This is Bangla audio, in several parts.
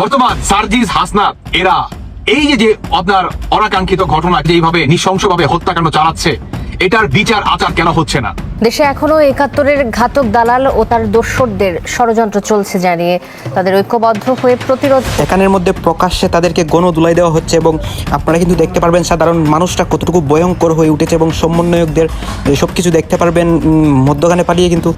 বর্তমান সার্জিস হাসনাত, এরা এই যে আপনার অনাকাঙ্ক্ষিত ঘটনা যেইভাবে নৃশংসভাবে হত্যাকাণ্ড চালাচ্ছে, এটার বিচার আচার কেন হচ্ছে না? দেশে এখনও একাত্তরের ঘাতক দালাল ও তার দোসরদের ষড়যন্ত্র চলছে জানিয়ে তাদের ঐক্যবদ্ধ হয়ে প্রতিরোধ এখানের মধ্যে প্রকাশ্যে তাদেরকে গণ দুলাই দেওয়া হচ্ছে এবং আপনারা কিন্তু দেখতে পারবেন সাধারণ মানুষটা কতটুকু ভয়ঙ্কর হয়ে উঠেছে এবং সমন্বয়কদের সব কিছু দেখতে পারবেন মধ্যখানে পালিয়ে কিন্তু।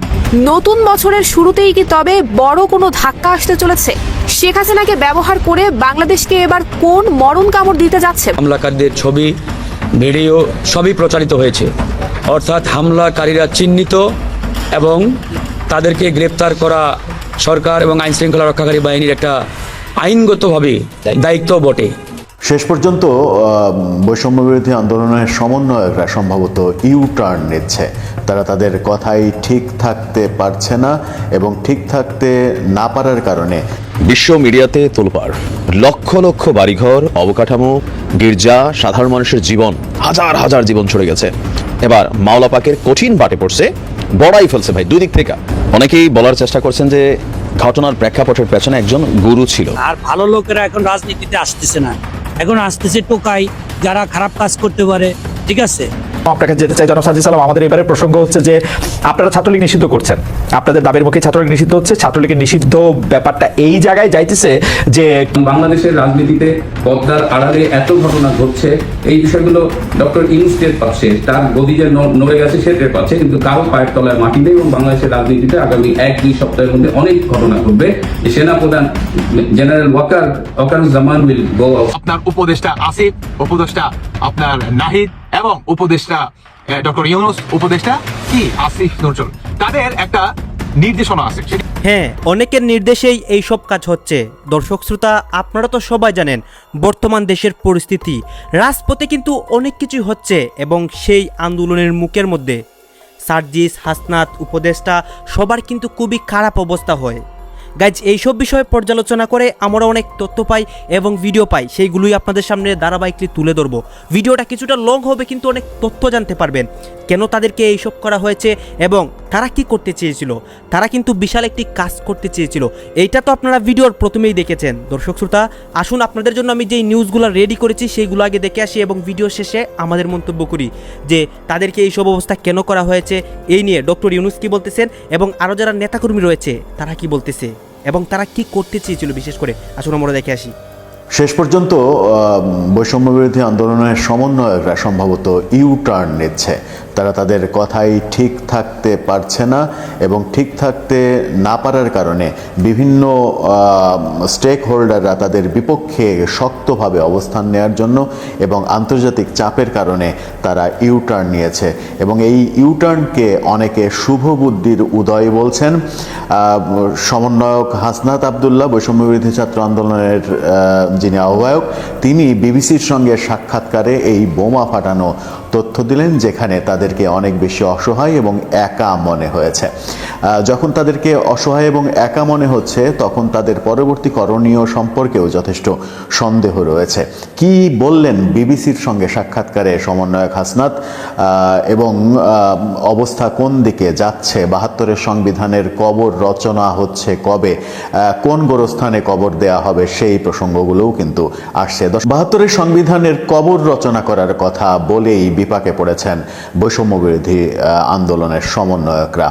নতুন বছরের শুরুতেই কি তবে বড় কোনো ধাক্কা আসতে চলেছে? শেখ হাসিনাকে ব্যবহার করে বাংলাদেশকে এবার কোন মরণ কামড় দিতে যাচ্ছে? হামলাকারীদের ছবি ভিডিও সবই প্রচারিত হয়েছে। অর্থাৎ হামলাকারীরা চিহ্নিত এবং তাদেরকে গ্রেপ্তার করা সরকার এবং আইন শৃঙ্খলা রক্ষাকারী বাহিনীর একটা আইনগতভাবে দায়িত্ব বটে। শেষ পর্যন্ত বৈষম্য বিরোধী আন্দোলনের সমন্বয়করা সম্ভবত ইউ টার্ন নিচ্ছে। তারা তাদের কথাই ঠিক থাকতে পারছে না এবং ঠিক থাকতে না পারার কারণে বিশ্ব মিডিয়াতে তোলপাড়। লক্ষ লক্ষ বাড়িঘর, অবকাঠামো, গির্জা, সাধারণ মানুষের জীবন, হাজার হাজার জীবন চলে গেছে। এবার মাওলা পাকের কঠিন বাটে পড়ছে, বড়াই ফেলছে ভাই, দুই দিক থেকে। অনেকেই বলার চেষ্টা করছেন যে ঘটনার প্রেক্ষাপটের পেছনে একজন গুরু ছিল। আর ভালো লোকেরা এখন রাজনীতিতে আসতেছে না। এখন আসতেছে টোকাই, যারা খারাপ কাজ করতে পারে, ঠিক আছে? আপনাকে যেতে চাই জনাব সাজি সালাম আমাদের এবারে প্রসঙ্গ হচ্ছে যে আপনারা ছাত্রলীগ নিষিদ্ধ করছেন। আপনাদের দাবির মুখে ছাত্রলীগ নিষিদ্ধ হচ্ছে ছাত্রলীগের নিষিদ্ধ ব্যাপারটা এই জায়গায় যাইতেছে যে বাংলাদেশের রাজনীতিতে পদ্মার আড়ালে এত ঘটনা ঘটছে এই বিষয়গুলো ডক্টর ইউনুস টের পাচ্ছে তার গদি যে নড়ে গেছে সে টের পাচ্ছে কিন্তু কারও পায়ের তলায় মাটি নেই এবং বাংলাদেশের রাজনীতিতে আগামী এক দুই সপ্তাহের মধ্যে অনেক ঘটনা ঘটবে। যে সেনাপ্রধান general Waker Waker Zaman will go আপনার উপদেষ্টা আসিফ উপদেষ্টা আপনার নাহিদ এবং উপদেষ্টা ডক্টর ইউনুস, উপদেষ্টা কি? আসিফ নজরুল। তাদের একটা নির্দেশনা আছে হ্যাঁ অনেকের নির্দেশেই এই সব কাজ হচ্ছে। দর্শক শ্রোতা, আপনারা তো সবাই জানেন, বর্তমান দেশের পরিস্থিতি। রাজপথে কিন্তু অনেক কিছু হচ্ছে এবং সেই আন্দোলনের মুখের মধ্যে। সার্জিস, হাসনাত, উপদেষ্টা সবার কিন্তু খুবই খারাপ অবস্থা হয়। গাইজ এইসব বিষয়ে পর্যালোচনা করে আমরা অনেক তথ্য পাই এবং ভিডিও পাই, সেইগুলোই আপনাদের সামনে ধারাবাহিকলি তুলে ধরবো। ভিডিওটা কিছুটা লং হবে, কিন্তু অনেক তথ্য জানতে পারবেন। কেন তাদেরকে এইসব করা হয়েছে এবং তারা কি করতে চেয়েছিল? তারা কিন্তু বিশাল একটি কাজ করতে চেয়েছিল। এইটা তো আপনারা ভিডিওর প্রথমেই দেখেছেন। দর্শক, শ্রোতা, আসুন আপনাদের জন্য আমি যেই নিউজগুলো রেডি করেছি, সেইগুলো আগে দেখে আসি এবং ভিডিও শেষে আমাদের মন্তব্য করি যে, তাদেরকে এইসব অবস্থা কেন করা হয়েছে? এই নিয়ে ডক্টর ইউনুস কি বলতেছেন? এবং আরও যারা নেতাকর্মী রয়েছে, তারা কি বলতেছে? এবং তারা কি করতে চেয়েছিল? বিশেষ করে আসুন আমরা দেখে আসি। শেষ পর্যন্ত বৈষম্য বিরোধী আন্দোলনের সমন্বয়করা সম্ভবত ইউ টার্ন নিচ্ছে। তারা তাদের কথাই ঠিক থাকতে পারছে না এবং ঠিক থাকতে না পারার কারণে বিভিন্ন স্টেক হোল্ডাররা তাদের বিপক্ষে শক্তভাবে অবস্থান নেওয়ার জন্য এবং আন্তর্জাতিক চাপের কারণে তারা ইউটার্ন নিয়েছে এবং এই ইউটার্নকে অনেকে শুভ বুদ্ধির উদয় বলছেন। সমন্বয়ক হাসনাত আবদুল্লাহ বৈষম্য বিরোধী ছাত্র আন্দোলনের যিনি আহ্বায়ক, তিনি বিবিসির সঙ্গে সাক্ষাৎকারে এই বোমা ফাটানো তথ্য দিলেন যেখানে তাদেরকে অনেক বেশি অসহায় এবং একা মনে হয়েছে। যখন তাদেরকে অসহায় এবং একা মনে হচ্ছে, তখন তাদের পরবর্তী করণীয় সম্পর্কেও যথেষ্ট সন্দেহ রয়েছে। কি বললেন বিবিসির সঙ্গে সাক্ষাৎকারে সমন্বয়ক হাসনাত? এবং অবস্থা কোন দিকে যাচ্ছে? বাহাত্তরের সংবিধানের কবর রচনা হচ্ছে কবে? কোন গোরস্থানে কবর দেয়া হবে? সেই প্রসঙ্গগুলোও কিন্তু আসছে। বাহাত্তরের সংবিধানের কবর রচনা করার কথা বলেই বিপাকে পড়েছেন বৈষম্য বিরোধী আন্দোলনের সমন্বয়করা।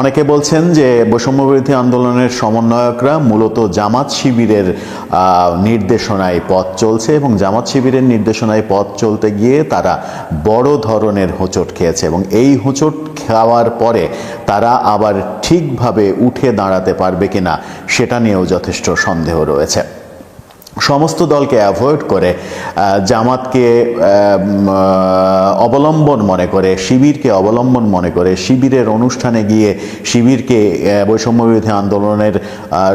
অনেকে বলছেন যে বৈষম্য বিরোধী আন্দোলনের সমন্বয়করা মূলত জামাত শিবিরের নির্দেশনায় পথ চলছে এবং জামাত শিবিরের নির্দেশনায় পথ চলতে গিয়ে তারা বড় ধরনের হোঁচট খেয়েছে এবং এই হোঁচট খাওয়ার পরে তারা আবার ঠিকভাবে উঠে দাঁড়াতে পারবে কিনা সেটা নিয়েও যথেষ্ট সন্দেহ রয়েছে। সমস্ত দলকে অ্যাভয়েড করে জামাতকে অবলম্বন মনে করে শিবিরকে অবলম্বন মনে করে শিবিরের অনুষ্ঠানে গিয়ে শিবিরকে আহ, বৈষম্য বিরোধী আন্দোলনের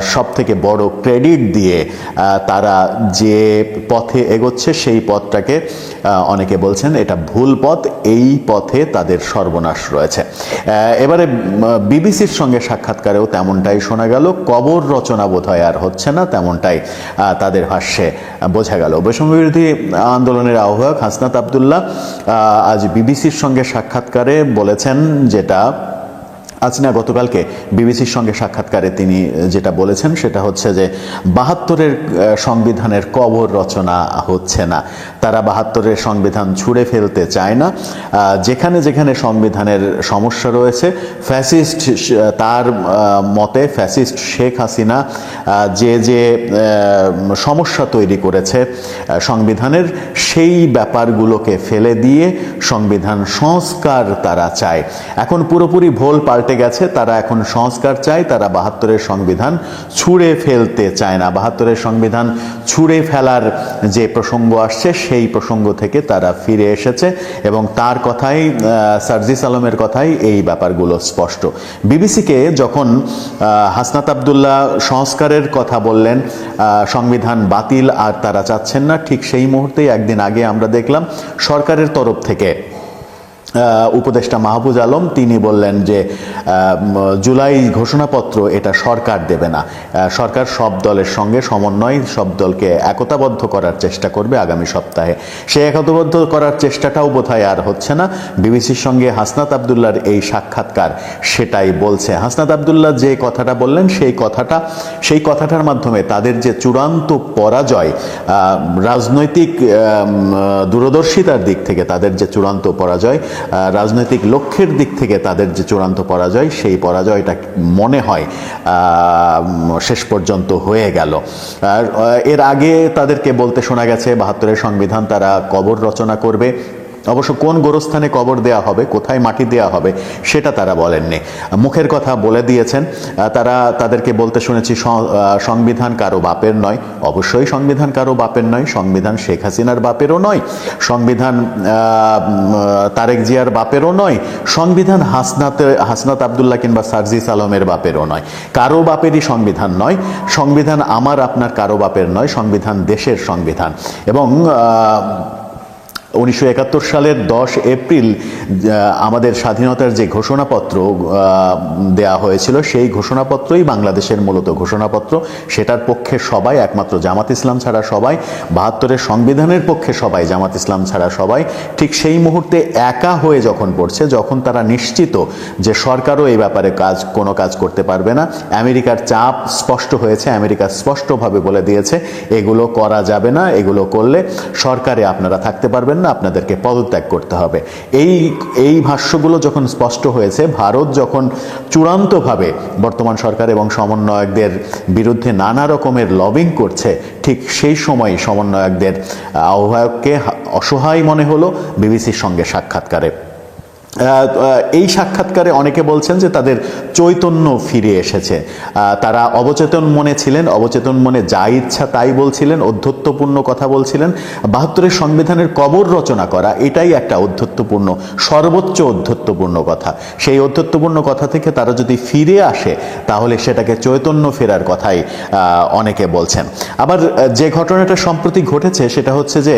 সব থেকে বড় ক্রেডিট দিয়ে তারা যে পথে এগোচ্ছে সেই পথটাকে অনেকে বলছেন এটা ভুল পথ এই পথে তাদের সর্বনাশ রয়েছে। এবারে বিবিসির সঙ্গে সাক্ষাৎকারেও তেমনটাই শোনা গেল কবর রচনা বোধ হয় আর হচ্ছে না তেমনটাই তাদের ভাষ্যে বোঝা গেল। বৈষম্য বিরোধী আন্দোলনের আহ্বায়ক হাসনাত আবদুল্লাহ আজ বিবিসির সঙ্গে সাক্ষাৎকারে বলেছেন যেটা আজনা গতকালকে বিবিসির সঙ্গে সাক্ষাৎকারে তিনি যেটা বলেছেন সেটা হচ্ছে যে বাহাত্তরের সংবিধানের কবর রচনা হচ্ছে না। তারা বাহাত্তরের সংবিধান ছুঁড়ে ফেলতে চায় না। যেখানে যেখানে সংবিধানের সমস্যা রয়েছে, ফ্যাসিস্ট তার মতে ফ্যাসিস্ট শেখ হাসিনা যে যে সমস্যা তৈরি করেছে সংবিধানের সেই ব্যাপারগুলোকে ফেলে দিয়ে সংবিধান সংস্কার তারা চায়। এখন পুরোপুরি ভোল পাল্টে গেছে, তারা এখন সংস্কার চায়, তারা বাহাত্তরের সংবিধান ছুঁড়ে ফেলতে চায় না। বাহাত্তরের সংবিধান ছুঁড়ে ফেলার যে প্রসঙ্গ আসছে, সেই প্রসঙ্গ থেকে তারা ফিরে এসেছে এবং তার কথাই সার্জিস আলমের কথাই এই ব্যাপারগুলো স্পষ্ট। বিবিসিকে যখন হাসনাত আবদুল্লাহ সংস্কারের কথা বললেন সংবিধান বাতিল আর তারা চাচ্ছেন না, ঠিক সেই মুহূর্তেই একদিন আগে আমরা দেখলাম সরকারের তরফ থেকে উপদেষ্টা মাহবুজ আলম, তিনি বললেন যে জুলাই ঘোষণাপত্র এটা সরকার দেবে না। সরকার সব দলের সঙ্গে সমন্বয়, সব দলকে একতাবদ্ধ করার চেষ্টা করবে আগামী সপ্তাহে। সেই একতাবদ্ধ করার চেষ্টাটাও বোধহয় আর হচ্ছে না। বিবিসির সঙ্গে হাসনাত আবদুল্লার এই সাক্ষাৎকার সেটাই বলছে। হাসনাত আবদুল্লাহ যে কথাটা বললেন, সেই কথাটা, সেই কথাটার মাধ্যমে তাদের যে চূড়ান্ত পরাজয় রাজনৈতিক দূরদর্শিতার দিক থেকে তাদের যে চূড়ান্ত পরাজয় রাজনৈতিক লক্ষ্যের দিক থেকে তাদের যে চূড়ান্ত পরাজয়, সেই পরাজয়টা মনে হয় শেষ পর্যন্ত হয়ে গেল। আর এর আগে তাদেরকে বলতে শোনা গেছে, বাহাত্তরের সংবিধান তারা কবর রচনা করবে। অবশ্য কোন গোরস্থানে কবর দেয়া হবে, কোথায় মাটি দেয়া হবে, সেটা তারা বলেননি। মুখের কথা বলে দিয়েছেন তারা তাদেরকে বলতে শুনেছি সংবিধান কারও বাপের নয়। অবশ্যই সংবিধান কারও বাপের নয়, সংবিধান শেখ হাসিনার বাপেরও নয়, সংবিধান তারেক জিয়ার বাপেরও নয়, সংবিধান হাসনাত হাসনাত আবদুল্লাহ কিংবা সার্জিস আলমের বাপেরও নয়। কারও বাপেরই সংবিধান নয়, সংবিধান আমার, আপনার কারও বাপের নয়, সংবিধান দেশের সংবিধান। এবং উনিশশো একাত্তর সালের দশ এপ্রিল আমাদের স্বাধীনতার যে ঘোষণাপত্র দেয়া হয়েছিল, সেই ঘোষণাপত্রই বাংলাদেশের মূলত ঘোষণাপত্র। সেটার পক্ষে সবাই, একমাত্র জামাত ইসলাম ছাড়া সবাই, বাহাত্তরের সংবিধানের পক্ষে সবাই, জামাত ইসলাম ছাড়া সবাই, ঠিক সেই মুহূর্তে একা হয়ে যখন পড়ছে, যখন তারা নিশ্চিত যে সরকারও এই ব্যাপারে কাজ, কোনো কাজ করতে পারবে না, আমেরিকার চাপ স্পষ্ট হয়েছে, আমেরিকা স্পষ্টভাবে বলে দিয়েছে, এগুলো করা যাবে না, এগুলো করলে সরকারে আপনারা থাকতে পারবেন না আপনাদেরকে পদত্যাগ করতে হবে। এই এই ভাষ্যগুলো যখন স্পষ্ট হয়েছে, ভারত যখন চূড়ান্তভাবে বর্তমান সরকার এবং সমন্বয়কদের বিরুদ্ধে নানা রকমের লবিং করছে, ঠিক সেই সময় সমন্বয়কদের আহ্বায়ককে অসহায় মনে হলো, বিবিসির সঙ্গে সাক্ষাৎকারে। এই সাক্ষাৎকারে অনেকে বলছেন যে তাদের চৈতন্য ফিরে এসেছে। তারা অবচেতন মনে ছিলেন, অবচেতন মনে যা ইচ্ছা তাই বলছিলেন অধ্যত্বপূর্ণ কথা বলছিলেন। বাহাত্তরের সংবিধানের কবর রচনা করা, এটাই একটা অধ্যত্বপূর্ণ সর্বোচ্চ অধ্যত্বপূর্ণ কথা। সেই অধ্যত্বপূর্ণ কথা থেকে তারা যদি ফিরে আসে, তাহলে সেটাকে চৈতন্য ফেরার কথাই অনেকে বলছেন। আবার যে ঘটনাটা সম্প্রতি ঘটেছে, সেটা হচ্ছে যে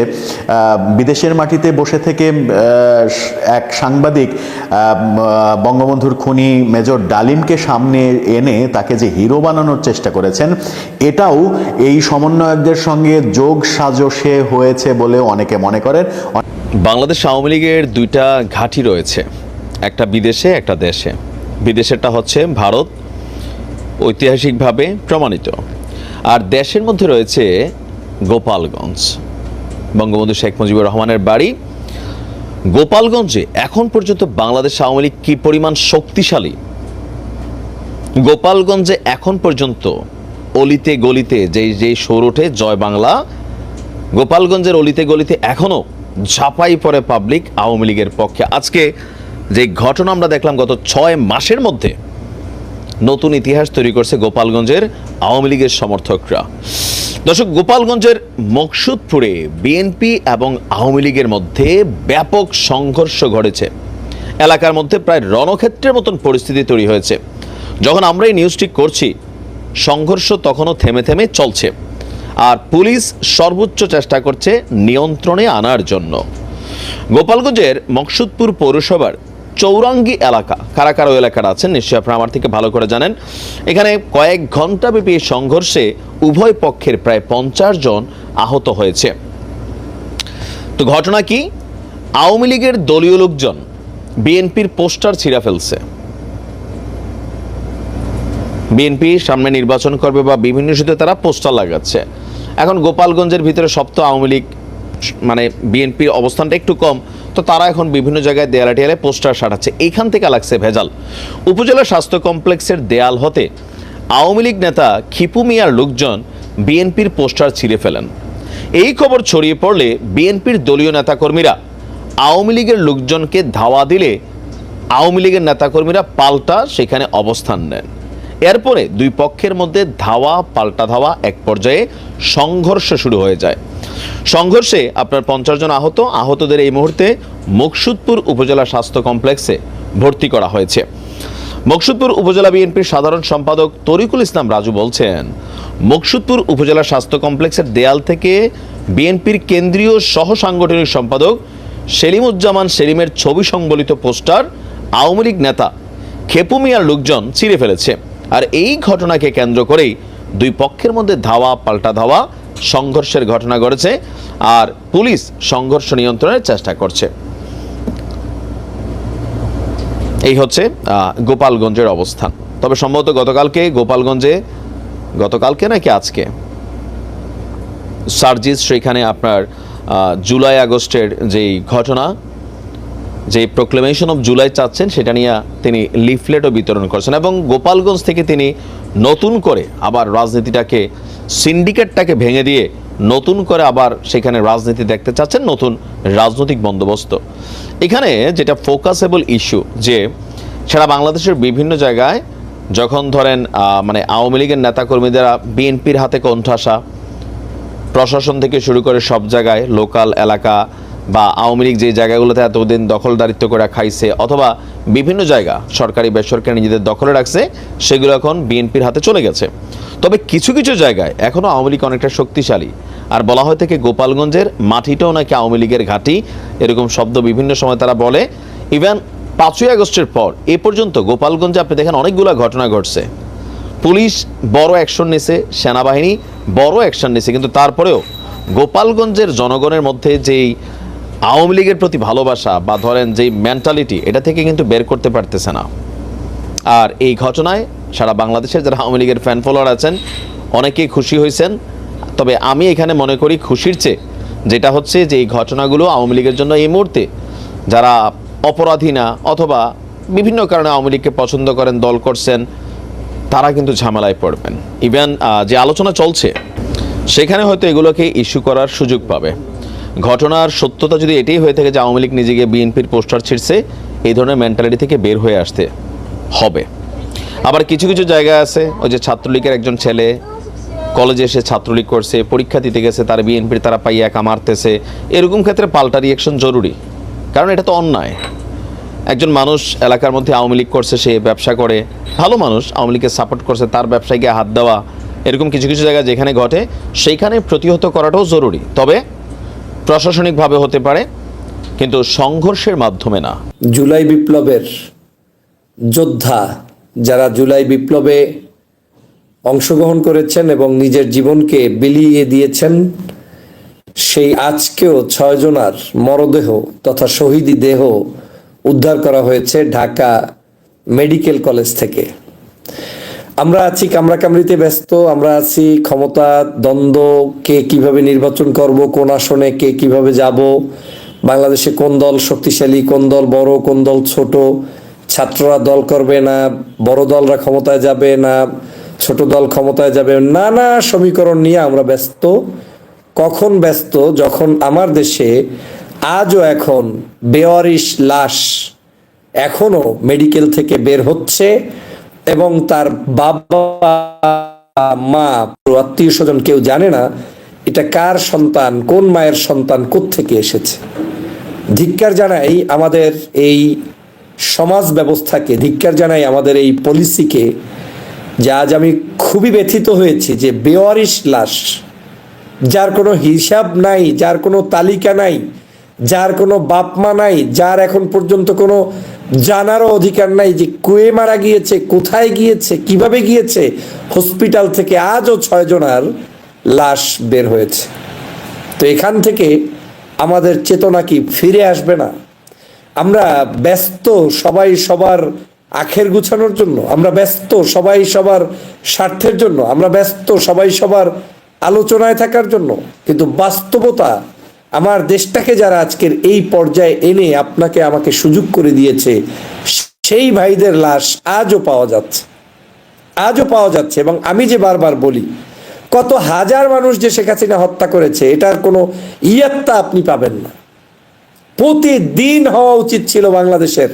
বিদেশের মাটিতে বসে থেকে এক সাংবাদিক আহ, বঙ্গবন্ধুর খুনি মেজর ডালিমকে সামনে এনে তাকে যে হিরো বানানোর চেষ্টা করেছেন এটাও এই সমন্বয়কদের সঙ্গে যোগ সাজসে হয়েছে বলে অনেকে মনে করেন। বাংলাদেশ আওয়ামী লীগের দুইটা ঘাঁটি রয়েছে একটা বিদেশে একটা দেশে। বিদেশেরটা হচ্ছে ভারত ঐতিহাসিকভাবে প্রমাণিত। আর দেশের মধ্যে রয়েছে গোপালগঞ্জ। বঙ্গবন্ধু শেখ মুজিবুর রহমানের বাড়ি গোপালগঞ্জে এখন পর্যন্ত বাংলাদেশ আওয়ামী লীগ কী পরিমাণ শক্তিশালী? গোপালগঞ্জে এখন পর্যন্ত অলিতে গলিতে যেই যেই সৌর ওঠে, জয় বাংলা, গোপালগঞ্জের অলিতে গলিতে এখনও ঝাঁপাই পড়ে পাবলিক আওয়ামী লীগের পক্ষে। আজকে যে ঘটনা আমরা দেখলাম গত ছয় মাসের মধ্যে নতুন ইতিহাস তৈরি করছে গোপালগঞ্জের আওয়ামী লীগের সমর্থকরা। দর্শক, গোপালগঞ্জের মকসুদপুরে বিএনপি এবং আওয়ামী লীগের মধ্যে ব্যাপক সংঘর্ষ ঘটেছে। এলাকার মধ্যে প্রায় রণক্ষেত্রের মতন পরিস্থিতি তৈরি হয়েছে। যখন আমরা এই নিউজটি করছি, সংঘর্ষ তখনও থেমে থেমে চলছে। আর পুলিশ সর্বোচ্চ চেষ্টা করছে নিয়ন্ত্রণে আনার জন্য। গোপালগঞ্জের মকসুদপুর পৌরসভার চৌরাঙ্গি এলাকা। কারা কারা এলাকার আছেন নিশ্চয়ই আপনারা আমার থেকে ভালো করে জানেন। এখানে কয়েক ঘণ্টা ব্যাপী সংঘর্ষে উভয় পক্ষের প্রায় পঞ্চাশ জন আহত হয়েছে। তো ঘটনা কি? আওয়ামী লীগের দলীয় লোকজন বিএনপির পোস্টার ছিঁড়া ফেলছে। বিএনপি সামনে নির্বাচন করবে বা বিভিন্ন ইস্যুতে তারা পোস্টার লাগাচ্ছে। এখন গোপালগঞ্জের ভিতরে সব তো আওয়ামী লীগ মানে বিএনপির অবস্থানটা একটু কম। তো তারা এখন বিভিন্ন জায়গায় দেয়ালে টেয়ালে পোস্টার সাটাচ্ছে এইখান থেকে লাগছে ভেজাল। উপজেলা স্বাস্থ্য কমপ্লেক্সের দেয়াল হতে আওয়ামী লীগ নেতা খিপু মিয়ার লোকজন বিএনপির পোস্টার ছিঁড়ে ফেলেন। এই খবর ছড়িয়ে পড়লে বিএনপির দলীয় নেতাকর্মীরা আওয়ামী লীগের লোকজনকে ধাওয়া দিলে আওয়ামী লীগের নেতাকর্মীরা পাল্টা সেখানে অবস্থান নেন। এরপরে দুই পক্ষের মধ্যে ধাওয়া, পাল্টা ধাওয়া এক পর্যায়ে সংঘর্ষ শুরু হয়ে যায়। সংঘর্ষে আপনার পঞ্চাশ জন আহত, আহতদের এই মুহূর্তে মুকসুদপুর উপজেলা স্বাস্থ্য কমপ্লেক্সে ভর্তি করা হয়েছে। মকসুদপুর উপজেলা বিএনপির সাধারণ সম্পাদক তরিকুল ইসলাম রাজু বলছেন, মকসুদপুর উপজেলা স্বাস্থ্য কমপ্লেক্সের দেয়াল থেকে বিএনপির কেন্দ্রীয় সহ সাংগঠনিক সম্পাদক সেলিমুজ্জামান সেলিমের ছবি সংবলিত পোস্টার আওয়ামী লীগ নেতা খেপু মিয়ার লোকজন ছিঁড়ে ফেলেছে। আর এই ঘটনাকে কেন্দ্র করেই দুই পক্ষের মধ্যে ধাওয়া, পাল্টা ধাওয়া, সংঘর্ষের ঘটনা ঘটেছে আর পুলিশ সংঘর্ষ নিয়ন্ত্রণের চেষ্টা করছে। এই হচ্ছে গোপালগঞ্জের অবস্থান তবে সম্ভবত গতকালকে গোপালগঞ্জে, গতকালকে নাকি আজকে? সার্জিস, সেখানে আপনার জুলাই আগস্টের যেই ঘটনা যে প্রোক্লেমেশন অফ জুলাই চাচ্ছেন, সেটা নিয়ে তিনি লিফলেটও বিতরণ করছেন এবং গোপালগঞ্জ থেকে তিনি নতুন করে আবার রাজনীতিটাকে, সিন্ডিকেটটাকে ভেঙে দিয়ে নতুন করে আবার সেখানে রাজনীতি দেখতে চাচ্ছেন নতুন রাজনৈতিক বন্দোবস্ত। এখানে যেটা ফোকাসেবল ইস্যু যে, সারা বাংলাদেশের বিভিন্ন জায়গায় যখন ধরেন মানে আওয়ামী লীগের নেতাকর্মীরা বিএনপির হাতে কণ্ঠাসা, প্রশাসন থেকে শুরু করে সব জায়গায়, লোকাল এলাকা বা আওয়ামী লীগ যে জায়গাগুলোতে এতদিন দখলদারিত্ব করে খাইছে অথবা বিভিন্ন জায়গা সরকারি বেসরকারি নিজেদের দখলে রাখছে, সেগুলো এখন বিএনপির হাতে চলে গেছে। তবে কিছু কিছু জায়গায় এখনও আওয়ামী লীগ অনেকটা শক্তিশালী। আর বলা হয় থেকে গোপালগঞ্জের মাটিটাও নাকি আওয়ামী লীগের ঘাঁটি, এরকম শব্দ বিভিন্ন সময় তারা বলে। ইভেন পাঁচই আগস্টের পর এ পর্যন্ত গোপালগঞ্জে আপনি দেখেন অনেকগুলো ঘটনা ঘটছে। পুলিশ বড় অ্যাকশন নিছে, সেনাবাহিনী বড় অ্যাকশন নিছে, কিন্তু তারপরেও গোপালগঞ্জের জনগণের মধ্যে যেই আওয়ামী লীগের প্রতি ভালোবাসা বা ধরেন যেই মেন্টালিটি এটা থেকে কিন্তু বের করতে পারতেছে না। আর এই ঘটনায় সারা বাংলাদেশের যারা আওয়ামী লীগের ফ্যান ফলোয়ার আছেন, অনেকেই খুশি হয়েছেন। তবে আমি এখানে মনে করি খুশির চেয়ে যেটা হচ্ছে যে এই ঘটনাগুলো আওয়ামী লীগের জন্য এই মুহূর্তে যারা অপরাধী না অথবা বিভিন্ন কারণে আওয়ামী লীগকে পছন্দ করেন, দল করছেন, তারা কিন্তু ঝামেলায় পড়বেন। ইভেন যে আলোচনা চলছে, সেখানে হয়তো এগুলোকে ইস্যু করার সুযোগ পাবে। ঘটনার সত্যতা যদি এটাই হয়ে থাকে যে আওয়ামী লীগ নিজেকে বিএনপির পোস্টার ছিঁড়ছে, এই ধরনের মেন্টালিটি থেকে বের হয়ে আসতে হবে। আবার কিছু কিছু জায়গা আছে, ওই যে ছাত্রলীগের একজন ছেলে কলেজে এসে ছাত্রলীগ করছে, পরীক্ষা দিতে গেছে, তার বিএনপির তারা পাইয়া একা মারতেছে। এরকম ক্ষেত্রে পাল্টা রিয়াকশন জরুরি। কারণ এটা তো অন্যায়। একজন মানুষ এলাকার মধ্যে আওয়ামী লীগ করছে, সে ব্যবসা করে। ভালো মানুষ আওয়ামী লীগকে সাপোর্ট করছে, তার ব্যবসায় গিয়ে হাত দেওয়া, এরকম কিছু কিছু জায়গা যেখানে ঘটে, সেইখানে প্রতিহত করাটাও জরুরি। তবে প্রশাসনিকভাবে হতে পারে, কিন্তু সংঘর্ষের মাধ্যমে না। জুলাই বিপ্লবের যোদ্ধা যারা জুলাই বিপ্লবে অংশগ্রহণ করেছেন এবং নিজের জীবনকে বিলিয়ে দিয়েছেন, সেই আজকেও ছয়জনার মরদেহ তথা শহীদি দেহ উদ্ধার করা হয়েছে ঢাকা মেডিকেল কলেজ থেকে। আমরা আছি কামড়াকামড়িতে ব্যস্ত, আমরা আছি ক্ষমতা, দ্বন্দ্ব, কে কীভাবে নির্বাচন করব, কোন আসনে কে কীভাবে যাব, বাংলাদেশে কোন দল শক্তিশালী, কোন দল বড়, কোন দল ছোট, ছাত্ররা দল করবে না, বড় দলরা ক্ষমতায় যাবে না, ছোট দল ক্ষমতায় যাবে, নানা সমীকরণ নিয়ে আমরা ব্যস্ত। কখন ব্যস্ত? যখন আমার দেশে আজও এখন বেওয়ারিশ লাশ এখনও মেডিকেল থেকে বের হচ্ছে এবং তার বাবা, মা আত্মীয় স্বজন কেউ জানে না, এটা কার সন্তান, কোন মায়ের সন্তান থেকে এসেছে? ধিক্কার জানাই আমাদের এই সমাজ ব্যবস্থাকে, ধিক্কার জানাই আমাদের এই পলিসিকে যে আজ আমি খুবই ব্যথিত হয়েছি যে বেওয়ারিশ লাশ, যার কোনো হিসাব নাই, যার কোনো তালিকা নাই, যার কোনো বাপমা নাই, যার এখন পর্যন্ত কোনো জানারও অধিকার নাই যে কুয়ে মারা গিয়েছে, কোথায় গিয়েছে, কীভাবে গিয়েছে, হসপিটাল থেকে আজও ছয়জনার লাশ বের হয়েছে। তো এখান থেকে আমাদের চেতনা কি ফিরে আসবে না? আমরা ব্যস্ত সবাই সবার আখের গুছানোর জন্য, আমরা ব্যস্ত সবাই সবার স্বার্থের জন্য, আমরা ব্যস্ত সবাই সবার আলোচনায় থাকার জন্য, কিন্তু বাস্তবতা আমার দেশটাকে যারা আজকের এই পর্যায়ে এনে আপনাকে আমাকে সুযোগ করে দিয়েছে, সেই ভাইদের লাশ আজও পাওয়া যাচ্ছে। আজও পাওয়া যাচ্ছে এবং আমি যে বারবার বলি, কত হাজার মানুষ যে শেখ হাসিনা হত্যা করেছে, এটার কোনো ইয়াত্তা আপনি পাবেন না। প্রতিদিন হওয়া উচিত ছিল বাংলাদেশের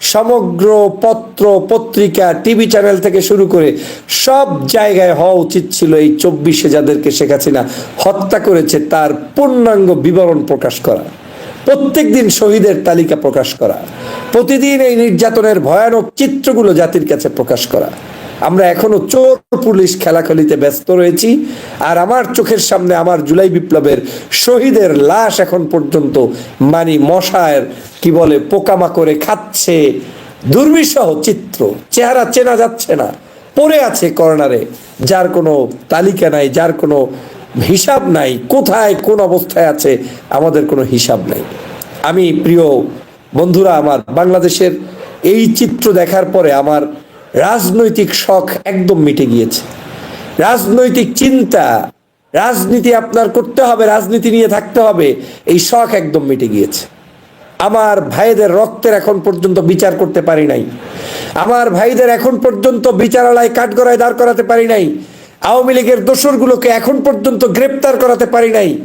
সমগ্র পত্র, পত্রিকা, টিভি চ্যানেল থেকে শুরু করে সব জায়গায় হওয়া উচিত ছিল এই চব্বিশে যাদেরকে শেখ হত্যা করেছে, তার পূর্ণাঙ্গ বিবরণ প্রকাশ করা। প্রত্যেক দিন শহীদের তালিকা প্রকাশ করা। প্রতিদিন এই নির্যাতনের ভয়ানক চিত্রগুলো জাতির কাছে প্রকাশ করা। আমরা এখনও চোর পুলিশ খেলাখেলিতে ব্যস্ত রয়েছি। আর আমার চোখের সামনে আমার জুলাই বিপ্লবের শহীদের লাশ এখন পর্যন্ত মানি মশায়ের, কি বলে, পোকামাকড়ে খাচ্ছে দুর্বিষহ চিত্র। চেহারা চেনা যাচ্ছে না। পড়ে আছে কর্নারে। যার কোনো তালিকা নাই, যার কোনো হিসাব নাই, কোথায়, কোন অবস্থায় আছে, আমাদের কোনো হিসাব নাই। আমি প্রিয় বন্ধুরা, আমার বাংলাদেশের এই চিত্র দেখার পরে আমার রাজনৈতিক শখ একদম মিটে গিয়েছে। রাজনৈতিক চিন্তা, রাজনীতি আপনার করতে হবে, রাজনীতি নিয়ে থাকতে হবে, এই শখ একদম মিটে গিয়েছে। আমার ভাইদের রক্তের এখন পর্যন্ত বিচার করতে পারি নাই। আমার ভাইদের এখন পর্যন্ত বিচারালয় কাঠগড়ায় দাঁড় করাতে পারি নাই। আওয়ামী লীগের দোসরগুলোকে এখন পর্যন্ত গ্রেপ্তার করাতে পারি নাই।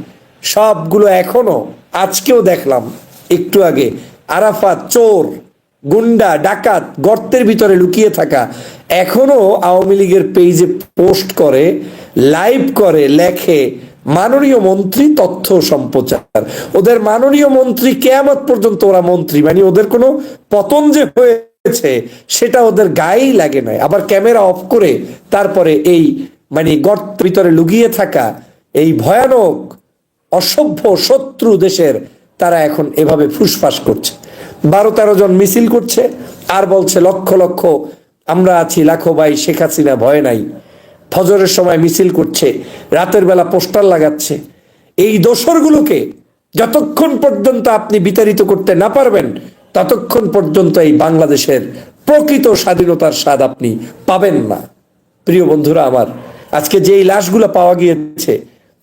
সবগুলো এখনও আজকেও দেখলাম। একটু আগে আরাফাত চোর গুন্ডা, ডাকাত, গর্তের ভিতরে লুকিয়ে থাকা। এখনও আওয়ামী লীগের পেজে পোস্ট করে, লাইভ করে, লেখে মাননীয় মন্ত্রী তথ্য সম্প্রচার। ওদের মাননীয় মন্ত্রী কেয়ামত পর্যন্ত ওরা মন্ত্রী। মানে ওদের কোনো পতন যে হয়েছে, সেটা ওদের গায়েই লাগে না আবার ক্যামেরা অফ করে তারপরে এই মানে গর্ত ভিতরে লুকিয়ে থাকা এই ভয়ানক, অসভ্য শত্রু দেশের তারা এখন এভাবে ফুসফাস করছে। বারো তেরো জন মিছিল করছে আর বলছে, লক্ষ লক্ষ, আমরা আছি, লাখো ভাই শেখ হাসিনা ভয় নাই। ফজরের সময় মিছিল করছে, রাতের বেলা পোস্টার লাগাচ্ছে। এই দোসরগুলোকে যতক্ষণ পর্যন্ত আপনি বিতাড়িত করতে না পারবেন, ততক্ষণ পর্যন্ত এই বাংলাদেশের প্রকৃত স্বাধীনতার স্বাদ আপনি পাবেন না। প্রিয় বন্ধুরা আমার, আজকে যে এই লাশগুলো পাওয়া গিয়েছে,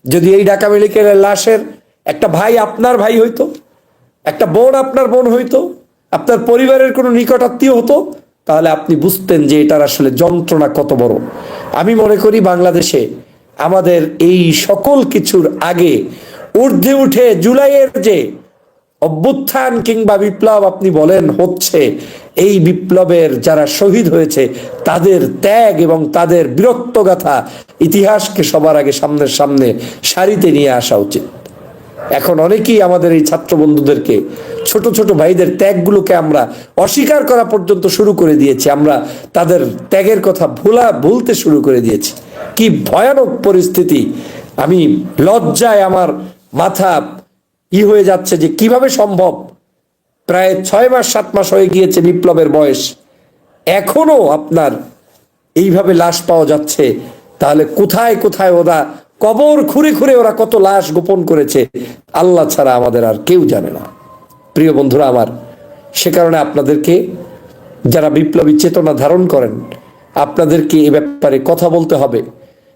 যদি এই ঢাকা মেডিকেলের লাশের একটা ভাই, আপনার ভাই হইতো একটা বোন আপনার বোন হইতো, আপনার পরিবারের কোনো নিকট আত্মীয় হতো, তাহলে আপনি বুঝতেন যে এটার আসলে যন্ত্রণা কত বড়। আমি মনে করি বাংলাদেশে আমাদের এই সকল কিছুর আগে ঊর্ধ্বে উঠে জুলাইয়ের যে অভ্যুত্থান কিংবা বিপ্লব আপনি বলেন হচ্ছে, এই বিপ্লবের যারা শহীদ হয়েছে, তাদের ত্যাগ এবং তাদের বীরত্বগাথা ইতিহাসকে সবার আগে সামনের সামনে সারিতে নিয়ে আসা উচিত। এখন অনেকেই আমাদের এই ছাত্র বন্ধুদেরকে, ছোট ছোট ভাইদের ত্যাগগুলোকে আমরা অস্বীকার করা পর্যন্ত শুরু করে দিয়েছি। আমরা তাদের ত্যাগের কথা ভোলা, ভুলতে শুরু করে দিয়েছি। কি ভয়ানক পরিস্থিতি। আমি লজ্জায় আমার মাথা ই হয়ে যাচ্ছে যে কীভাবে সম্ভব? প্রায় ছয় মাস, সাত মাস হয়ে গিয়েছে বিপ্লবের বয়স। এখনও আপনার এইভাবে লাশ পাওয়া যাচ্ছে। তাহলে কোথায় কোথায় ওরা কবর খুঁড়ে খুঁড়ে ওরা কত লাশ গোপন করেছে, আল্লাহ ছাড়া আমাদের আর কেউ জানে না। প্রিয় বন্ধুরা আমার, সে কারণে আপনাদেরকে, যারা বিপ্লবী চেতনা ধারণ করেন, আপনাদেরকে এ ব্যাপারে কথা বলতে হবে।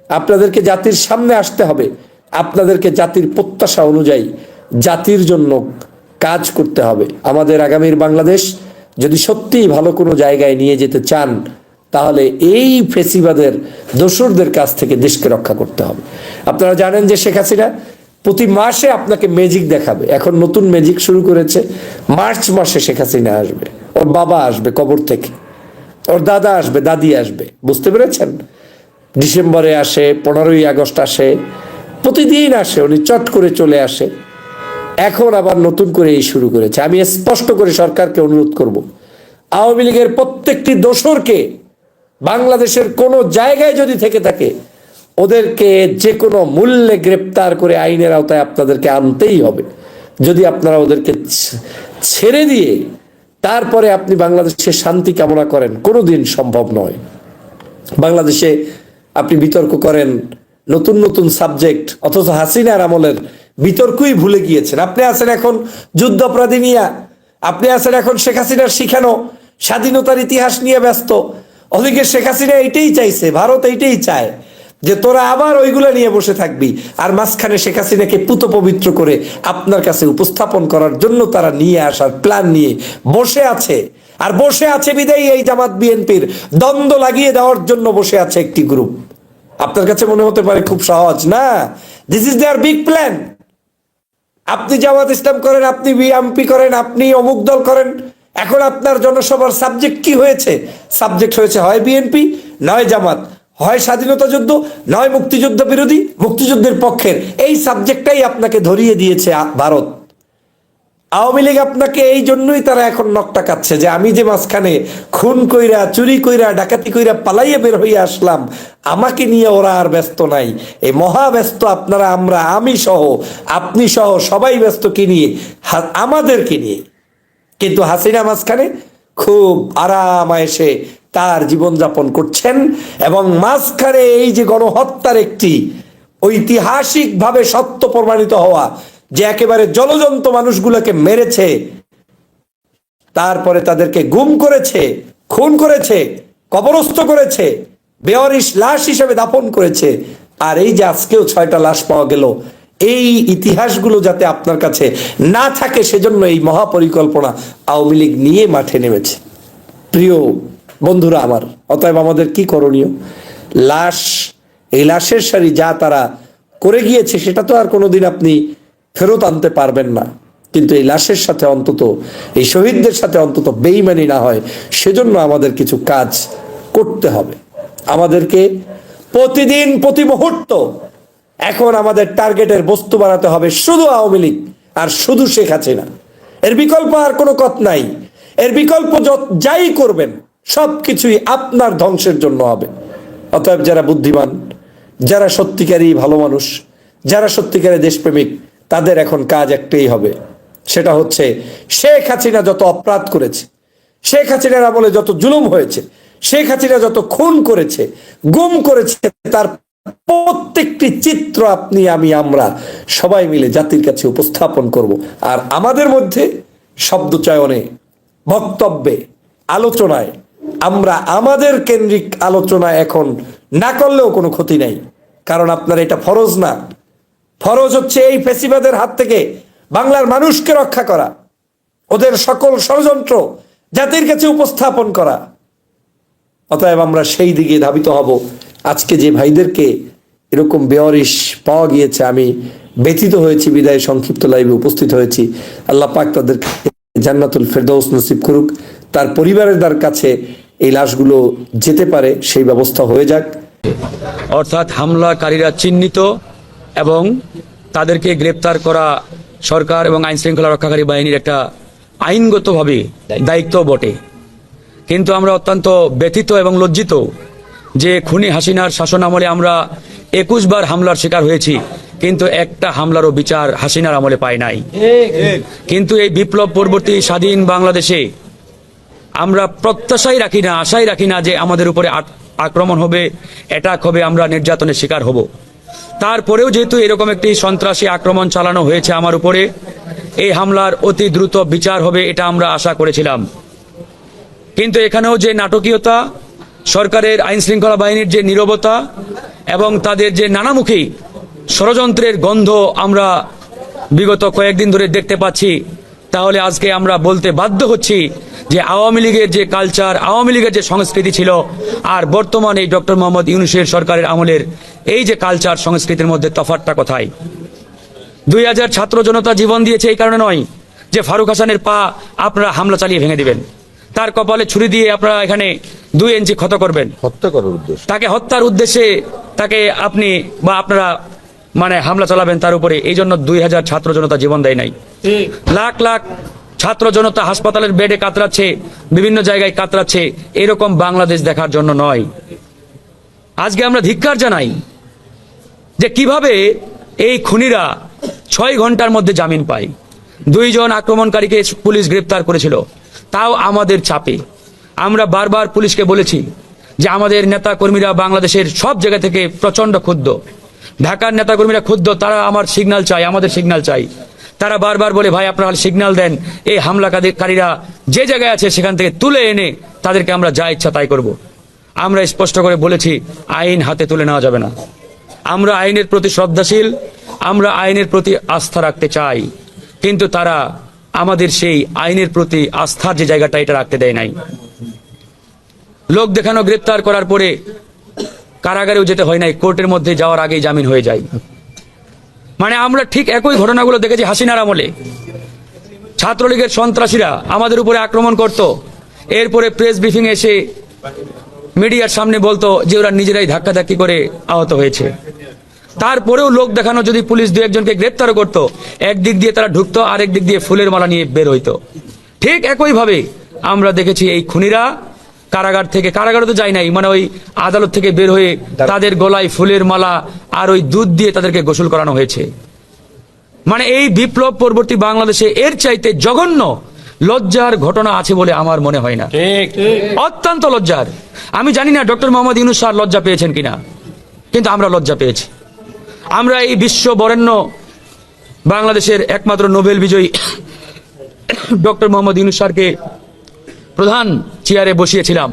আপনাদেরকে জাতির সামনে আসতে হবে। আপনাদেরকে জাতির প্রত্যাশা অনুযায়ী জাতির জন্য কাজ করতে হবে। আমাদের আগামীর বাংলাদেশ যদি সত্যিই ভালো কোনো জায়গায় নিয়ে যেতে চান তাহলে এই ফেসিবাদের দোসরদের কাছ থেকে দেশকে রক্ষা করতে হবে। আপনারা জানেন যে শেখ হাসিনা প্রতি মাসে আপনাকে ম্যাজিক দেখাবে। এখন নতুন ম্যাজিক শুরু করেছে। মার্চ মাসে শেখ হাসিনা আসবে। ওর বাবা আসবে কবর থেকে। ওর দাদা আসবে, দাদি আসবে। বুঝতে পেরেছেন? ডিসেম্বরে আসে, পনেরোই আগস্ট আসে। প্রতিদিন আসে, উনি চট করে চলে আসে। এখন আবার নতুন করে এই শুরু করেছে। আমি স্পষ্ট করে সরকারকে অনুরোধ করব। আওয়ামী লীগের প্রত্যেকটি দোসরকে বাংলাদেশের কোনো জায়গায় যদি থেকে থাকে, ওদেরকে যে কোনো মূল্যে গ্রেপ্তার করে আইনের আওতায় আপনাদেরকে আনতেই হবে। যদি আপনারা ওদেরকে ছেড়ে দিয়ে তারপরে আপনি বাংলাদেশের শান্তি কামনা করেন, কোনোদিন সম্ভব নয়। বাংলাদেশে আপনি বিতর্ক করেন, নতুন নতুন সাবজেক্ট, অথচ হাসিনার আমলের বিতর্কই ভুলে গিয়েছেন। আপনি আছেন এখন যুদ্ধ অপরাধী নিয়া আপনি আছেন এখন শেখ হাসিনার শিখানো, স্বাধীনতার ইতিহাস নিয়ে ব্যস্ত ওদিকে শেখ হাসিনা এইটাই চাইছে, ভারত এইটাই চায় যে তোরা আবার ওইগুলো নিয়ে বসে থাকবি আর মাঝখানে শেখ হাসিনাকে পুত পবিত্র করে আপনার কাছে উপস্থাপন করার জন্য তারা নিয়ে আসার প্ল্যান নিয়ে বসে আছে। আর বসে আছে বিদায়ী এই জামাত বিএনপির, দ্বন্দ্ব লাগিয়ে দেওয়ার জন্য বসে আছে একটি গ্রুপ আপনার কাছে মনে হতে পারে খুব সহজ, না? This is their big plan আপনি জামাত ইসলাম করেন, আপনি বিএমপি করেন, আপনি অমুক দল করেন এখন আপনার জনসভার সাবজেক্ট কি হয়েছে? সাবজেক্ট হয়েছে হয় বিএনপি নয় জামাত, হয় স্বাধীনতা যুদ্ধ, নয় মুক্তিযুদ্ধ বিরোধী, মুক্তিযুদ্ধের পক্ষের। এই সাবজেক্টটাই আপনাকে ধরিয়ে দিয়েছে ভারত। আওয়ামী লীগ আপনাকে এই জন্যই তারা এখন নকটা কাচ্ছে যে আমি যে মাঝখানে খুন কইরা, চুরি কইরা, ডাকাতি কইরা পালাইয়া বের হইয়া আসলাম, আমাকে নিয়ে ওরা আর ব্যস্ত নাই। এই মহা ব্যস্ত আপনারা, আমরা, আমি সহ, আপনি সহ সবাই ব্যস্ত কি নিয়ে? আমাদেরকে নিয়ে। কিন্তু হাসিনা মাঝখানে খুব আরাম এসে তার জীবনযাপন করছেন এবং মাঝখানে এই যে গণহত্যার একটি ঐতিহাসিকভাবে সত্য প্রমাণিত হওয়া যে একেবারে জলজন্ত মানুষগুলোকে মেরেছে, তারপরে তাদেরকে গুম করেছে, খুন করেছে, কবরস্থ করেছে, বেওয়ারিশ লাশ হিসেবে দাপন করেছে, আর এই যে আজকেও ছয়টা লাশ পাওয়া গেল এই ইতিহাসগুলো যাতে আপনার কাছে না থাকে, সেজন্য এই মহাপরিকল্পনা আওয়ামী লীগ নিয়ে মাঠে নেমেছে। প্রিয় বন্ধুরা আমার, অতএব আমাদের কি করণীয়? লাশ, এই লাশের সারি যা তারা করে গিয়েছে, সেটা তো আর কোনোদিন আপনি ফেরত আনতে পারবেন না। কিন্তু এই লাশের সাথে অন্তত, এই শহীদদের সাথে অন্তত বেইমানি না হয়, সেজন্য আমাদের কিছু কাজ করতে হবে। আমাদেরকে প্রতিদিন, প্রতি মুহূর্ত এখন আমাদের টার্গেটের বস্তু বানাতে হবে শুধু আওয়ামী লীগ আর শুধু শেখ হাসিনা। এর বিকল্প আর কোনো কথ নাই। এর বিকল্প যাই করবেন সব কিছুই আপনার ধ্বংসের জন্য হবে। অতএব যারা বুদ্ধিমান, যারা সত্যিকারই ভালো মানুষ, যারা সত্যিকারের দেশপ্রেমিক, তাদের এখন কাজ একটাই হবে। সেটা হচ্ছে শেখ হাসিনা যত অপরাধ করেছে, শেখ হাসিনার আমলে যত জুলুম হয়েছে, শেখ হাসিনা যত খুন করেছে, গুম করেছে, তার প্রত্যেকটি চিত্র আপনি, আমি, আমরা সবাই মিলে জাতির কাছে উপস্থাপন করব। আর আমাদের মধ্যে শব্দ চয়নে বক্তব্যে, আলোচনায়, আমরা আমাদের কেন্দ্রিক আলোচনা এখন না করলেও কোনো ক্ষতি নাই। কারণ আপনার এটা ফরজ না। ফরজ হচ্ছে এই ফেসিবাদের হাত থেকে বাংলার মানুষকে রক্ষা করা, ওদের সকল ষড়যন্ত্র জাতির কাছে উপস্থাপন করা। অতএব আমরা সেই দিকে ধাবিত হব। আজকে যে ভাইদেরকে এরকম বেওয়ারিশ পাওয়া গিয়েছে, আমি ব্যথিত হয়েছি, বিদায় সংক্ষিপ্ত লাইভে উপস্থিত হয়েছি। আল্লাহ পাক তাদেরকে জান্নাতুল ফেরদৌস নসিব করুক। তার পরিবারের কাছে এই লাশগুলো যেতে পারে, সেই ব্যবস্থা হয়ে যাক। অর্থাৎ হামলাকারীরা চিহ্নিত এবং তাদেরকে গ্রেপ্তার করা সরকার এবং আইন শৃঙ্খলা রক্ষাকারী বাহিনীর একটা আইনগতভাবে দায়িত্ব বটে। কিন্তু আমরা অত্যন্ত ব্যথিত এবং লজ্জিত যে খুনি হাসিনার শাসন আমলে আমরা একুশ বার হামলার শিকার হয়েছি, কিন্তু একটা হামলারও বিচার হাসিনার আমলে পায় নাই। কিন্তু এই বিপ্লব পরবর্তী স্বাধীন বাংলাদেশে আমরা প্রত্যাশাই রাখি না, আশাই রাখি না যে আমাদের উপরে আক্রমণ হবে অ্যাটাক হবে, আমরা নির্যাতনের শিকার হব। তারপরেও যেহেতু এরকম একটি সন্ত্রাসী আক্রমণ চালানো হয়েছে আমার উপরে, এই হামলার অতি দ্রুত বিচার হবে এটা আমরা আশা করেছিলাম। কিন্তু এখানেও যে নাটকীয়তা সরকারের আইন শৃঙ্খলা বাহিনীর যে নীরবতা এবং তাদের যে নানামুখী ষড়যন্ত্রের গন্ধ আমরা বিগত কয়েকদিন ধরে দেখতে পাচ্ছি, তাহলে আজকে আমরা বলতে বাধ্য হচ্ছি যে আওয়ামী লীগের যে কালচার, আওয়ামী লীগের যে সংস্কৃতি ছিল, আর বর্তমানে এই ডক্টর মোহাম্মদ ইউনুসের সরকারের আমলের এই যে কালচার সংস্কৃতির মধ্যে তফাৎটা কোথায়? দুই হাজার ছাত্র জনতা জীবন দিয়েছে এই কারণে নয় যে ফারুক হাসানের পা আপনারা হামলা চালিয়ে ভেঙে দিবেন। তার কপালে ছুরি দিয়ে আপনারা এখানে দুই ইঞ্চি ক্ষত করবেন। হত্যা করার উদ্দেশ্য। তাকে হত্যার উদ্দেশ্যে তাকে আপনি বা আপনারা মানে হামলা চালাবেন তার উপরে। এই জন্য দুই হাজার ছাত্র জনতা জীবন দেয় নাই। লাখ লাখ ছাত্র জনতা হাসপাতালের বেডে কাতরাচ্ছে বিভিন্ন জায়গায় কাতরাচ্ছে। এরকম বাংলাদেশ দেখার জন্য নয়। আজকে আমরা ধিক্কার জানাই যে কীভাবে এই খুনিরা ছয় ঘণ্টার মধ্যে জামিন পায়। দুইজন আক্রমণকারীকে পুলিশ গ্রেপ্তার করেছিল। তাও আমাদের চাপে। আমরা বারবার পুলিশকে বলেছি যে আমাদের নেতা কর্মীরা বাংলাদেশের সব জায়গা থেকে প্রচণ্ড ক্ষুব্ধ। ঢাকার নেতা কর্মীরা ক্ষুব্ধ, তারা আমার সিগন্যাল চাই আমাদের সিগন্যাল চাই তারা বারবার বলে, ভাই, আপনারা সিগন্যাল দেন। এই হামলাকারীরা যে জায়গায় আছে সেখান থেকে তুলে এনে তাদেরকে আমরা যা ইচ্ছা তাই করব। আমরা স্পষ্ট করে বলেছি, আইন হাতে তুলে নেওয়া যাবে না। আমরা আইনের প্রতি শ্রদ্ধাশীল, আমরা আইনের প্রতি আস্থা রাখতে চাই। কিন্তু তারা আমাদের সেই আইনের প্রতি আস্থার যে জায়গাটা, এটা রাখতে দেয় নাই। লোক দেখানো গ্রেপ্তার করার পরে কারাগারেও যেতে হয় নাই, কোর্টের মধ্যে যাওয়ার আগেই জামিন হয়ে যায়। মানে আমরা ঠিক একই ঘটনাগুলো দেখেছি হাসিনার আমলে। ছাত্রলীগের সন্ত্রাসীরা আমাদের উপরে আক্রমণ করত, এরপরে প্রেস ব্রিফিং এসে মিডিয়ার সামনে বলতো যে ওরা নিজেরাই ধাক্কাধাক্কি করে আহত হয়েছে। তারপরেও লোক দেখানো যদি পুলিশ দু একজনকে গ্রেপ্তার করতো, একদিক দিয়ে তারা ঢুকতো, আরেক দিক দিয়ে ফুলের মালা নিয়ে বের হইতো। ঠিক একইভাবে আমরা দেখেছি এই খুনিরা কারাগার থেকে কারাগারে তো যায় নাই মানে ওই আদালত থেকে বের হয়ে তাদের গলায় ফুলের মালা আর ওই দুধ দিয়ে তাদেরকে গোসল করানো হয়েছে। মানে এই বিপ্লব পরবর্তী বাংলাদেশে এর চাইতে জঘন্য লজ্জার ঘটনা আছে বলে আমার মনে হয় না। অত্যন্ত লজ্জার। আমি জানি না ডক্টর মোহাম্মদ ইউনুস স্যার লজ্জা পেয়েছেন কিনা কিন্তু আমরা লজ্জা পেয়েছি। আমরা এই বিশ্ব বরেণ্য বাংলাদেশের একমাত্র নোবেল বিজয়ী ডক্টর মোহাম্মদ ইউনুস স্যারকে প্রধান চেয়ারে বসিয়েছিলাম।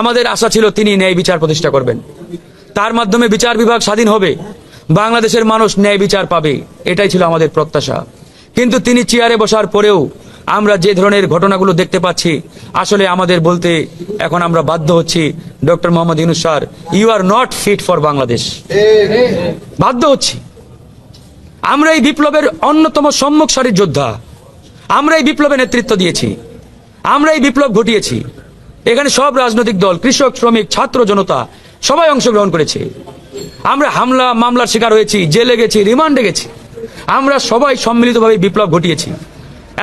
আমাদের আশা ছিল তিনি ন্যায় বিচার প্রতিষ্ঠা করবেন। তার মাধ্যমে বিচার বিভাগ স্বাধীন হবে। বাংলাদেশের মানুষ ন্যায় বিচার পাবে। এটাই ছিল আমাদের প্রত্যাশা। কিন্তু তিনি চেয়ারে বসার পরেও আমরা যে ধরনের ঘটনাগুলো দেখতে পাচ্ছি, আসলে আমাদের বলতে এখন আমরা বাধ্য হচ্ছি, doctor Mohammad Yunus sir you are not fit for Bangladesh বাধ্য হচ্ছি। আমরা এই বিপ্লবের অন্যতম সম্মুখ সারির যোদ্ধা। আমরা এই বিপ্লবে নেতৃত্ব দিয়েছি। আমরা এই বিপ্লব ঘটিয়েছি। এখানে সব রাজনৈতিক দল, কৃষক, শ্রমিক, ছাত্র, জনতা, সবাই অংশগ্রহণ করেছে। আমরা হামলা, মামলার শিকার হয়েছি, জেলে গেছি, রিমান্ডে গেছি। আমরা সবাই সম্মিলিতভাবে বিপ্লব ঘটিয়েছি।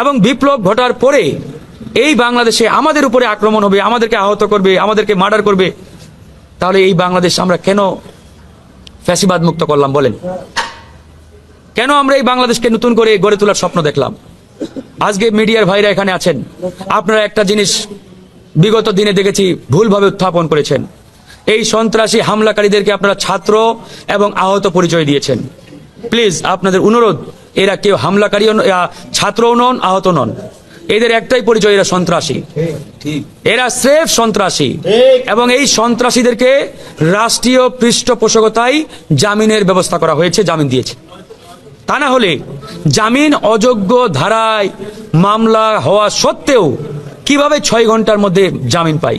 এবং বিপ্লব ঘটার পরে এই বাংলাদেশে আমাদের উপরে আক্রমণ হবে, আমাদেরকে আহত করবে, আমাদেরকে মার্ডার করবে, তাহলে এই বাংলাদেশ আমরা কেন ফ্যাসিবাদ মুক্ত করলাম বলেন? কেন আমরা এই বাংলাদেশকে নতুন করে গড়ে তোলার স্বপ্ন দেখলাম? আজকে মিডিয়ার ভাইরা এখানে আছেন। আপনারা একটা জিনিস বিগত দিনে দেখেছি, ভুলভাবে উত্থাপন করেছেন। এই সন্ত্রাসী হামলাকারীদেরকে আপনারা ছাত্র এবং আহত পরিচয় দিয়েছেন। প্লিজ, আপনাদের অনুরোধ, এরা কেউ হামলাকারীও ছাত্রও নন, আহত নন। এদের একটাই পরিচয়, এরা সন্ত্রাসী। এরা স্রেফ সন্ত্রাসী। এবং এই সন্ত্রাসীদেরকে রাষ্ট্রীয় পৃষ্ঠপোষকতায় জামিনের ব্যবস্থা করা হয়েছে, জামিন দিয়েছে। তা না হলে জামিন অযোগ্য ধারায় মামলা হওয়া সত্ত্বেও কীভাবে ছয় ঘণ্টার মধ্যে জামিন পাই?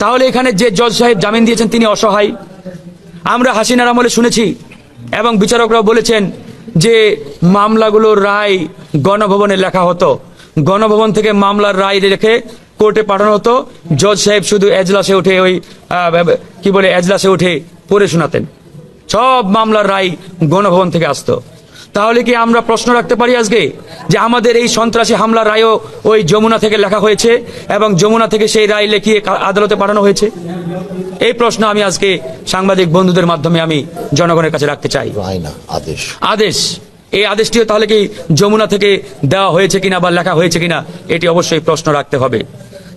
তাহলে এখানে যে জজ সাহেব জামিন দিয়েছেন তিনি অসহায়। আমরা হাসিনার আমলে শুনেছি এবং বিচারকরাও বলেছেন যে মামলাগুলোর রায় গণভবনে লেখা হতো। গণভবন থেকে মামলার রায় রেখে কোর্টে পাঠানো হতো। জজ সাহেব শুধু এজলাসে উঠে ওই কি বলে, এজলাসে উঠে পড়ে শোনাতেন। সব মামলার রায় গণভবন থেকে আসতো। তাহলে কি আমরা প্রশ্ন রাখতে পারি আজকে? যে আমাদের এই সন্ত্রাসী হামলার রায়ও ওই যমুনা থেকে লেখা হয়েছে এবং যমুনা থেকে সেই রায় লেখিয়ে আদালতে পাঠানো হয়েছে? এই প্রশ্ন আমি আজকে সাংবাদিক বন্ধুদের মাধ্যমে আমি জনগণের কাছে রাখতে চাই। আদেশ। আদেশ। এই আদেশটিও তাহলে কি যমুনা থেকে দেওয়া হয়েছে কিনা বা লেখা হয়েছে কিনা এটি অবশ্যই প্রশ্ন রাখতে হবে।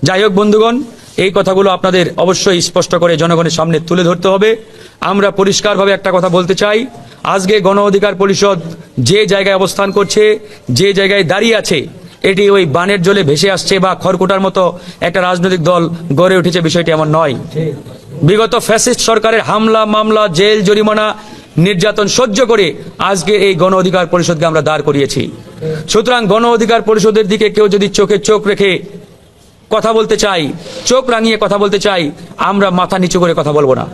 যাই হোক বন্ধুগণ এই কথাগুলো আপনাদের অবশ্যই স্পষ্ট করে জনগণের সামনে তুলে ধরতে হবে। আমরা পরিষ্কারভাবে একটা কথা বলতে চাই। আজকে গণ অধিকার পরিষদ যে জায়গায় অবস্থান করছে, যে জায়গায় দাঁড়িয়ে আছে, এটি ওই বানের জলে ভেসে আসছে বা খড়কুটার মতো একটা রাজনৈতিক দল গড়ে উঠেছে, বিষয়টি এমন নয়। বিগত ফ্যাসিস্ট সরকারের হামলা, মামলা, জেল, জরিমানা, নির্যাতন সহ্য করে আজকে এই গণ অধিকার পরিষদকে আমরা দাঁড় করিয়েছি। সুতরাং গণ অধিকার পরিষদের দিকে কেউ যদি চোখে চোখ রেখে কথা বলতে চাই চোখ রাঙিয়ে কথা বলতে চাই আমরা মাথা নিচু করে কথা বলব না।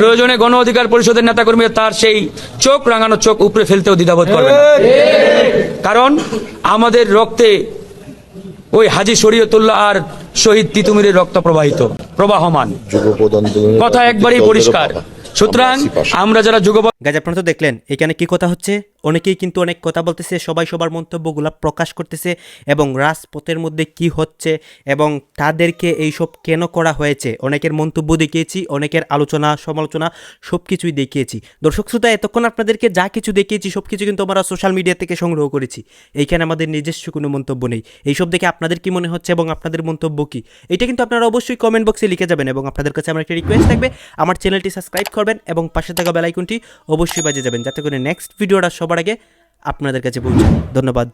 প্রয়োজনে গণ অধিকার পরিষদের নেতাকর্মী তার সেই চোখ রাঙানো চোখ উপরে ফেলতেও দ্বিধাবোধ করবে না। কারণ আমাদের রক্তে ওই হাজি শরীয়তুল্লাহ আর শহীদ তিতুমিরের রক্ত প্রবাহিত প্রবাহমান। কথা একবারই পরিষ্কার। সুতরাং আমরা যারা যুগপৎ গাছ আপনারা তো দেখলেন এখানে কি কথা হচ্ছে? অনেকেই কিন্তু অনেক কথা বলতেছে সবাই সবার মন্তব্যগুলো প্রকাশ করতেছে এবং রাজপথের মধ্যে কি হচ্ছে এবং তাদেরকে এইসব কেন করা হয়েছে? অনেকের মন্তব্য দেখিয়েছি অনেকের আলোচনা সমালোচনা সব কিছুই দেখিয়েছি। দর্শক শ্রোতা এতক্ষণ আপনাদেরকে যা কিছু দেখিয়েছি সব কিছু কিন্তু আমরা সোশ্যাল মিডিয়া থেকে সংগ্রহ করেছি। এইখানে আমাদের নিজস্ব কোনো মন্তব্য নেই। এইসব দেখে আপনাদের কি মনে হচ্ছে এবং আপনাদের মন্তব্য কি? এটা কিন্তু আপনারা অবশ্যই কমেন্ট বক্সে লিখে যাবেন এবং আপনাদের কাছে আমার একটা রিকোয়েস্ট থাকবে আমার চ্যানেলটি সাবস্ক্রাইব করবেন এবং পাশে থাকা বেলাইকনটি অবশ্যই বাজে যাবেন। যাতে করে নেক্সট ভিডিওটা সবার আগে আপনাদের কাছে পৌঁছায়। ধন্যবাদ।